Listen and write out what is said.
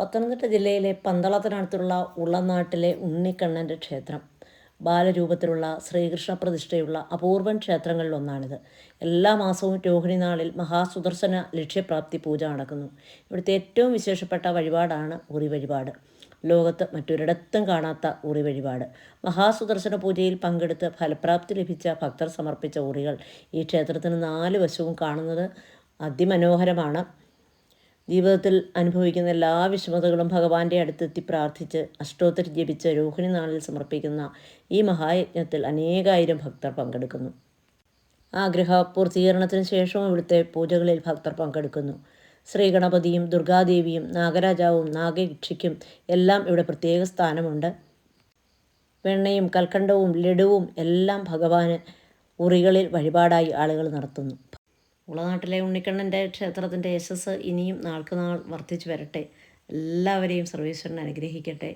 പത്തനംതിട്ട ജില്ലയിലെ പന്തളത്തിനടുത്തുള്ള ഉള്ളനാട്ടിലെ ഉണ്ണിക്കണ്ണന്റെ ക്ഷേത്രം. ബാലരൂപത്തിലുള്ള ശ്രീകൃഷ്ണ പ്രതിഷ്ഠയുള്ള അപൂർവൻ ക്ഷേത്രങ്ങളിലൊന്നാണിത്. എല്ലാ മാസവും രോഹിണി നാളിൽ മഹാസുദർശന ലക്ഷ്യപ്രാപ്തി പൂജ നടക്കുന്നു. ഇവിടുത്തെ ഏറ്റവും വിശേഷപ്പെട്ട വഴിപാടാണ് ഉറി വഴിപാട് ലോകത്ത് മറ്റൊരിടത്തും കാണാത്ത ഉറി വഴിപാട് മഹാസുദർശന പൂജയിൽ പങ്കെടുത്ത് ഫലപ്രാപ്തി ലഭിച്ച ഭക്തർ സമർപ്പിച്ച ഉറികൾ ഈ ക്ഷേത്രത്തിന് നാല് വശവും കാണുന്നത് അതിമനോഹരമാണ്. ജീവിതത്തിൽ അനുഭവിക്കുന്ന എല്ലാ വിഷമതകളും ഭഗവാന്റെ അടുത്തെത്തി പ്രാർത്ഥിച്ച് അഷ്ടോത്തരി ജപിച്ച രോഹിണി നാളിൽ സമർപ്പിക്കുന്ന ഈ മഹായജ്ഞത്തിൽ അനേകായിരം ഭക്തർ പങ്കെടുക്കുന്നു. ആഗ്രഹ പൂർത്തീകരണത്തിന് ശേഷവും ഇവിടുത്തെ പൂജകളിൽ ഭക്തർ പങ്കെടുക്കുന്നു. ശ്രീഗണപതിയും ദുർഗാദേവിയും നാഗരാജാവും നാഗയക്ഷിക്കും എല്ലാം ഇവിടെ പ്രത്യേക സ്ഥാനമുണ്ട്. വെണ്ണയും കൽക്കണ്ടവും ലഡുവും എല്ലാം ഭഗവാന് ഉറികളിൽ വഴിപാടായി ആളുകൾ നടത്തുന്നു. ഉളനാട്ടിലെ ഉണ്ണിക്കണ്ണന്റെ ക്ഷേത്രത്തിന്റെ യശസ് ഇനിയും നാൾക്ക് നാൾ വർദ്ധിച്ചു വരട്ടെ. എല്ലാവരെയും സർവീശ്വരൻ അനുഗ്രഹിക്കട്ടെ.